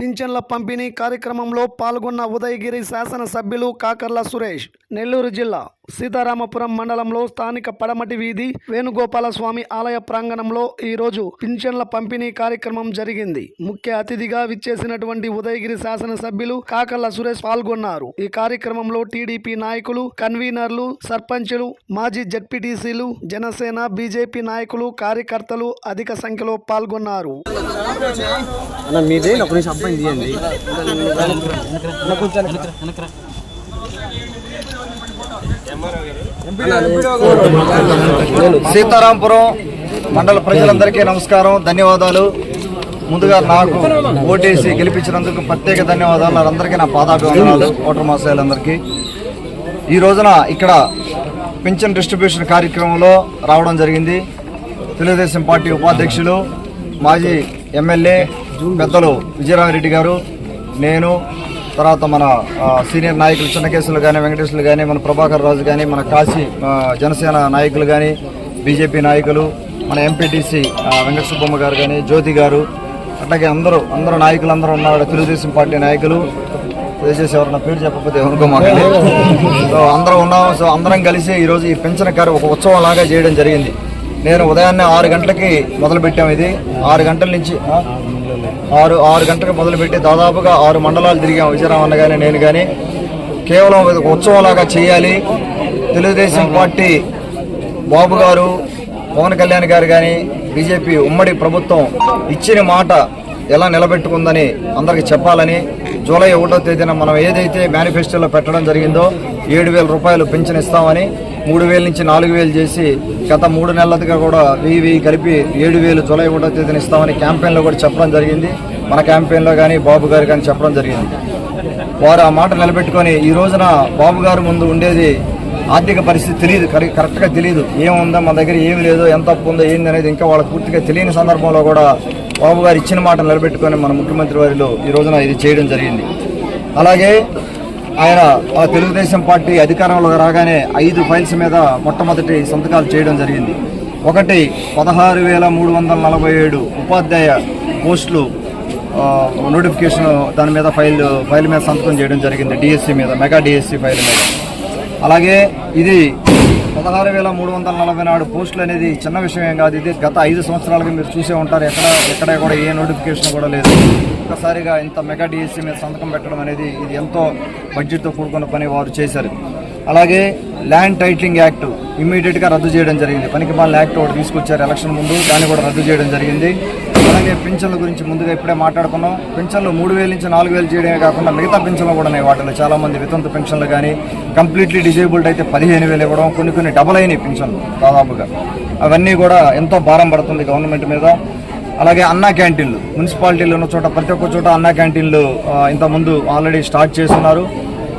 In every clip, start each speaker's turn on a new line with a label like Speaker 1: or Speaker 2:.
Speaker 1: పింఛన్ల పంపిణీ కార్యక్రమంలో పాల్గొన్న ఉదయగిరి శాసనసభ్యులు కాకర్ల సురేష్. నెల్లూరు జిల్లా సీతారామపురం మండలంలో స్థానిక పడమటి వీధి వేణుగోపాలస్వామి ఆలయ ప్రాంగణంలో ఈరోజు పింఛన్ల పంపిణీ కార్యక్రమం జరిగింది. ముఖ్య అతిథిగా విచ్చేసినటువంటి ఉదయగిరి శాసనసభ్యులు కాకర్ల సురేష్ పాల్గొన్నారు. ఈ కార్యక్రమంలో టీడీపీ నాయకులు కన్వీనర్లు సర్పంచులు మాజీ జడ్పీటీసీలు జనసేన బీజేపీ నాయకులు కార్యకర్తలు అధిక సంఖ్యలో పాల్గొన్నారు.
Speaker 2: అన్న తీయండి
Speaker 3: సీతారాంపురం మండల ప్రజలందరికీ నమస్కారం ధన్యవాదాలు. ముందుగా నాకు ఓటేసి గెలిపించినందుకు ప్రత్యేక ధన్యవాదాలు. అందరికీ నా పాదాభివందనాలు ఓటర్ మాసాలందరికీ. ఈ రోజున ఇక్కడ పింఛన్ డిస్ట్రిబ్యూషన్ కార్యక్రమంలో రావడం జరిగింది. తెలుగుదేశం పార్టీ ఉపాధ్యక్షులు మాజీ ఎమ్మెల్యే పెద్దలు విజయరామరెడ్డి గారు నేను తర్వాత మన సీనియర్ నాయకులు చిన్నకేసులు కానీ వెంకటేశ్వర్లు కానీ మన ప్రభాకర్ రాజు కానీ మన కాశీ జనసేన నాయకులు కానీ బీజేపీ నాయకులు మన ఎంపీటీసీ వెంకట సుబ్బమ్మ గారు కానీ జ్యోతి గారు అట్లాగే అందరూ అందరూ నాయకులు అందరూ ఉన్నారు. తెలుగుదేశం పార్టీ నాయకులు. దయచేసి ఎవరన్నా పేరు చెప్పకపోతే అనుకోమాకండి సో అందరం ఉన్నాం సో అందరం కలిసి ఈరోజు ఈ పెన్షన్ కారు ఒక ఉత్సవం లాగా చేయడం జరిగింది. నేను ఉదయాన్నే ఆరు గంటలకి మొదలుపెట్టాము ఇది. ఆరు గంటల నుంచి ఆరు ఆరు గంటలకు మొదలుపెట్టి దాదాపుగా ఆరు మండలాలు తిరిగాం. విజయరామన్న కానీ నేను కానీ కేవలం ఒక ఉత్సవం లాగా చేయాలి. తెలుగుదేశం పార్టీ బాబు గారు పవన్ కళ్యాణ్ గారు కానీ బీజేపీ ఉమ్మడి ప్రభుత్వం ఇచ్చిన మాట ఎలా నిలబెట్టుకుందని అందరికి చెప్పాలని జూలై ఒకటో తేదీన మనం ఏదైతే మేనిఫెస్టోలో పెట్టడం జరిగిందో ఏడు వేల రూపాయలు పెన్షన్ ఇస్తామని మూడు వేల నుంచి నాలుగు వేలు చేసి గత మూడు నెలలుగా కూడా వెయ్యి వెయ్యి కలిపి ఏడు వేలు జూలై ఒకటో తేదీన ఇస్తామని క్యాంపెయిన్లో కూడా చెప్పడం జరిగింది. మన క్యాంపెయిన్లో కానీ బాబు గారు కానీ చెప్పడం జరిగింది. వారు ఆ మాట నిలబెట్టుకొని ఈ రోజున బాబు గారు ముందు ఉండేది ఆర్థిక పరిస్థితి తెలియదు కరెక్ట్గా తెలియదు. ఏముందో మన దగ్గర ఏమి లేదు ఎంత అప్పు ఉందో ఏంది అనేది ఇంకా వాళ్ళకి పూర్తిగా తెలియని సందర్భంలో కూడా బాబు గారు ఇచ్చిన మాట నిలబెట్టుకొని మన ముఖ్యమంత్రి వారిలో ఈ రోజున ఇది చేయడం జరిగింది. అలాగే ఆయన ఆ తెలుగుదేశం పార్టీ అధికారంలోకి రాగానే ఐదు ఫైల్స్ మీద మొట్టమొదటి సంతకాలు చేయడం జరిగింది. ఒకటి పదహారు వేల మూడు వందల నలభై ఏడు ఉపాధ్యాయ పోస్టులు నోటిఫికేషన్ దాని మీద ఫైల్ ఫైల్ మీద సంతకం చేయడం జరిగింది డిఎస్సి మీద మెగా డిఎస్సి ఫైల్ మీద. అలాగే ఇది పదహారు వేల మూడు వందల నలభై నాలుగు పోస్టులు అనేది చిన్న విషయం ఏం కాదు. ఇది గత ఐదు సంవత్సరాలుగా మీరు చూసే ఉంటారు. ఎక్కడ ఎక్కడ కూడా ఏ నోటిఫికేషన్ కూడా లేదు. ఒక్కసారిగా ఇంత మెగా డిఎస్సీ మీద సంతకం పెట్టడం అనేది ఇది ఎంతో బడ్జెట్తో కూడుకున్న పని వారు చేశారు. అలాగే ల్యాండ్ టైటిలింగ్ యాక్ట్ ఇమ్మీడియట్గా రద్దు చేయడం జరిగింది. పనికి మాల యాక్ట్ ఒకటి తీసుకొచ్చారు ఎలక్షన్ ముందు దాన్ని కూడా రద్దు చేయడం జరిగింది. అలాగే పింఛన్ల గురించి ముందుగా ఇప్పుడే మాట్లాడుకున్నాం. పింఛన్లు మూడు వేల నుంచి నాలుగు వేలు చేయడమే కాకుండా మిగతా పింఛన్లు కూడా ఉన్నాయి వాటిలో. చాలామంది వితంతు పెన్షన్లు కానీ కంప్లీట్లీ డిజేబుల్డ్ అయితే పదిహేను వేలు ఇవ్వడం కొన్ని కొన్ని డబల్ అయినాయి పింఛన్లు దాదాపుగా. అవన్నీ కూడా ఎంతో భారం పడుతుంది గవర్నమెంట్ మీద. అలాగే అన్నా క్యాంటీన్లు. మున్సిపాలిటీలు ఉన్న చోట ప్రతి ఒక్క చోట అన్నా క్యాంటీన్లు ఇంతకుముందు ఆల్రెడీ స్టార్ట్ చేస్తున్నారు.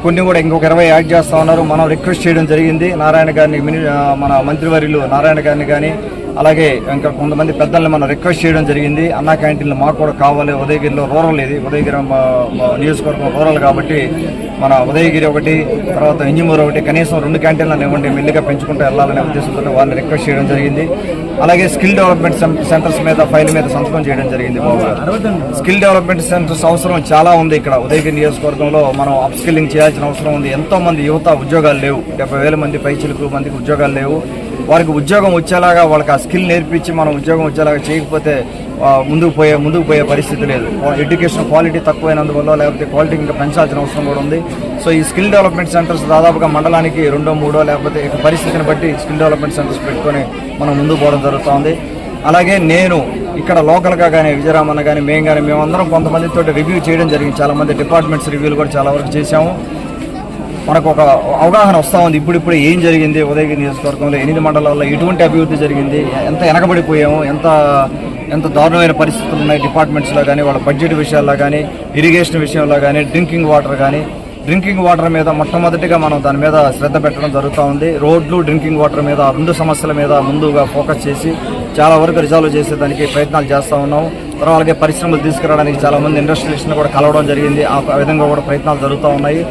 Speaker 3: కొన్ని కూడా ఇంకొక ఇరవై యాడ్ చేస్తా ఉన్నారు. మనం రిక్వెస్ట్ చేయడం జరిగింది. నారాయణ గారిని మిని మన మంత్రివర్యులు నారాయణ గారిని కానీ అలాగే ఇంకా కొంతమంది పెద్దల్ని మనం రిక్వెస్ట్ చేయడం జరిగింది. అన్నా క్యాంటీన్లు మాకు కూడా కావాలి. ఉదయగిరిలో రూరల్ ఇది. ఉదయగిరి నియోజకవర్గం రూరల్ కాబట్టి మన ఉదయగిరి ఒకటి తర్వాత ఇంజమూరు ఒకటి కనీసం రెండు క్యాంటీన్లను ఇవ్వండి. మెల్లిగా పెంచుకుంటూ వెళ్ళాలనే ఉద్దేశంతో వాళ్ళని రిక్వెస్ట్ చేయడం జరిగింది. అలాగే స్కిల్ డెవలప్మెంట్ సెంటర్స్ మీద ఫైల్ మీద సంతకం చేయడం జరిగింది బాబు స్కిల్ డెవలప్మెంట్ సెంటర్స్ అవసరం చాలా ఉంది ఇక్కడ. ఉదయగిరి నియోజకవర్గంలో మనం అప్ స్కిల్లింగ్ చేయాల్సిన అవసరం ఉంది. ఎంతో మంది యువత ఉద్యోగాలు లేవు. డెబ్బై వేల మంది పైచిలకు మందికి ఉద్యోగాలు లేవు. వారికి ఉద్యోగం వచ్చేలాగా వాళ్ళకి ఆ స్కిల్ నేర్పించి మనం ఉద్యోగం వచ్చేలాగా చేయకపోతే ముందుకు పోయే ముందుకు పోయే పరిస్థితి లేదు. ఎడ్యుకేషన్ క్వాలిటీ తక్కువైనందువల్ల లేకపోతే క్వాలిటీ ఇంకా పెంచాల్సిన అవసరం కూడా ఉంది. సో ఈ స్కిల్ డెవలప్మెంట్ సెంటర్స్ దాదాపుగా మండలానికి రెండో మూడో లేకపోతే ఇక పరిస్థితిని బట్టి స్కిల్ డెవలప్మెంట్ సెంటర్స్ పెట్టుకొని మనం ముందుకు పోవడం జరుగుతుంది అలాగే నేను ఇక్కడ లోకల్గా కానీ విజయరామన్న కానీ మేము కానీ మేమందరం కొంతమందితో రివ్యూ చేయడం జరిగింది. చాలామంది డిపార్ట్మెంట్స్ రివ్యూలు కూడా చాలా వరకు చేశాము. మనకు ఒక అవగాహన వస్తూ ఉంది. ఇప్పుడు ఇప్పుడు ఏం జరిగింది? ఉదయగిరి నియోజకవర్గంలో ఎనిమిది మండలాల్లో ఎటువంటి అభివృద్ధి జరిగింది? ఎంత వెనకబడిపోయాము ఎంత ఎంత దారుణమైన పరిస్థితులు ఉన్నాయి డిపార్ట్మెంట్స్లో కానీ వాళ్ళ బడ్జెట్ విషయాల్లో కానీ ఇరిగేషన్ విషయంలో కానీ డ్రింకింగ్ వాటర్ కానీ. డ్రింకింగ్ వాటర్ మీద మొట్టమొదటిగా మనం దాని మీద శ్రద్ధ పెట్టడం జరుగుతూ ఉంది. రోడ్లు డ్రింకింగ్ వాటర్ మీద రెండు సమస్యల మీద ముందుగా ఫోకస్ చేసి చాలా వరకు రిజాల్వ్ చేసేదానికి ప్రయత్నాలు చేస్తూ ఉన్నాం. తర్వాత అలాగే పరిశ్రమలు తీసుకురావడానికి చాలా మంది ఇండస్ట్రియలిస్ట్ని కూడా కలవడం జరిగింది. ఆ విధంగా కూడా ప్రయత్నాలు జరుగుతూ ఉన్నాయి.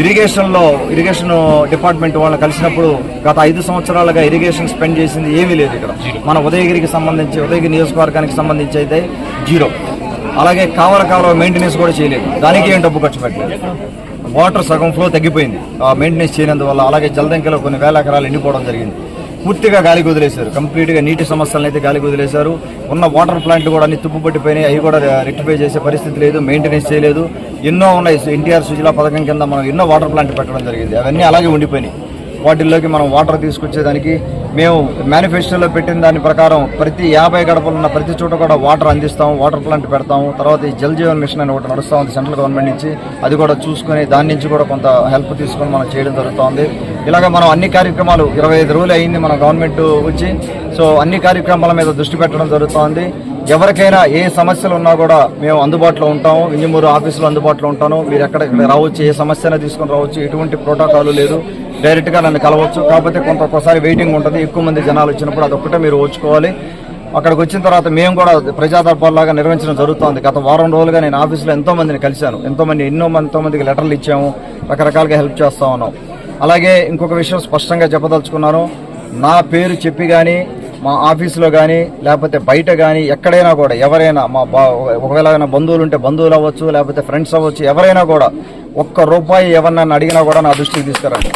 Speaker 3: ఇరిగేషన్లో ఇరిగేషన్ డిపార్ట్మెంట్ వాళ్ళని కలిసినప్పుడు గత ఐదు సంవత్సరాలుగా ఇరిగేషన్ స్పెండ్ చేసింది ఏమీ లేదు ఇక్కడ. మన ఉదయగిరికి సంబంధించి ఉదయగిరి నియోజకవర్గానికి సంబంధించి అయితే జీరో. అలాగే కావల కాలువ మెయింటెనెన్స్ కూడా చేయలేదు. దానికి ఏం డబ్బు ఖర్చు పెట్టలేదు. వాటర్ సగం ఫ్లో తగ్గిపోయింది. మెయింటెనెన్స్ చేయనందువల్ల అలాగే జలదంకలో కొన్ని వేల ఎకరాలు ఎండిపోవడం జరిగింది. పూర్తిగా గాలికి వదిలేశారు. కంప్లీట్గా నీటి సమస్యలను అయితే గాలికి వదిలేశారు. ఉన్న వాటర్ ప్లాంట్లు కూడా అన్ని తుప్పుపట్టిపోయినాయి అవి కూడా రెక్టిఫై చేసే పరిస్థితి లేదు మెయింటెనెన్స్ చేయలేదు. ఎన్నో ఉన్నాయి. ఎన్టీఆర్ సుజలా పథకం కింద మనం ఎన్నో వాటర్ ప్లాంట్ పెట్టడం జరిగింది. అవన్నీ అలాగే ఉండిపోయినాయి. వాటిల్లోకి మనం వాటర్ తీసుకొచ్చేదానికి మేము మేనిఫెస్టోలో పెట్టిన దాని ప్రకారం ప్రతి యాభై గడపలు ఉన్న ప్రతి చోట కూడా వాటర్ అందిస్తాం వాటర్ ప్లాంట్ పెడతాము. తర్వాత ఈ జల్ జీవన్ మిషన్ అని ఒకటి నడుస్తూ ఉంది సెంట్రల్ గవర్నమెంట్ నుంచి. అది కూడా చూసుకొని దాని నుంచి కూడా కొంత హెల్ప్ తీసుకొని మనం చేయడం జరుగుతోంది. ఇలాగ మనం అన్ని కార్యక్రమాలు ఇరవై ఐదు రోజులు అయింది మన గవర్నమెంట్ వచ్చి. సో అన్ని కార్యక్రమాల మీద దృష్టి పెట్టడం జరుగుతోంది. ఎవరికైనా ఏ సమస్యలు ఉన్నా కూడా మేము అందుబాటులో ఉంటాము. వింజమూరు ఆఫీసులో అందుబాటులో ఉంటాను. మీరు ఎక్కడ ఇక్కడ రావచ్చు ఏ సమస్య తీసుకొని రావచ్చు. ఎటువంటి ప్రోటోకాల్ లేదు. డైరెక్ట్గా నన్ను కలవచ్చు. కాకపోతే కొంత ఒక్కసారి వెయిటింగ్ ఉంటుంది. ఎక్కువ మంది జనాలు వచ్చినప్పుడు అదొక్కటే మీరు ఓచుకోవాలి. అక్కడికి వచ్చిన తర్వాత మేము కూడా ప్రజాదర్బార్లాగా నిర్వహించడం జరుగుతుంది. గత వారం రోజులుగా నేను ఆఫీసులో ఎంతో మందిని కలిశాను. ఎంతో మంది ఎన్నో మంది ఎంతో మందికి లెటర్లు ఇచ్చాము. రకరకాలుగా హెల్ప్ చేస్తా ఉన్నాం. అలాగే ఇంకొక విషయం స్పష్టంగా చెప్పదలుచుకున్నాను. నా పేరు చెప్పి కానీ మా ఆఫీసులో కానీ లేకపోతే బయట కానీ ఎక్కడైనా కూడా ఎవరైనా మా బా ఒకవేళ బంధువులు ఉంటే బంధువులు అవ్వచ్చు లేకపోతే ఫ్రెండ్స్ అవ్వచ్చు ఎవరైనా కూడా ఒక్క రూపాయి ఎవరినైనా అడిగినా కూడా నా దృష్టికి తీసుకురండి.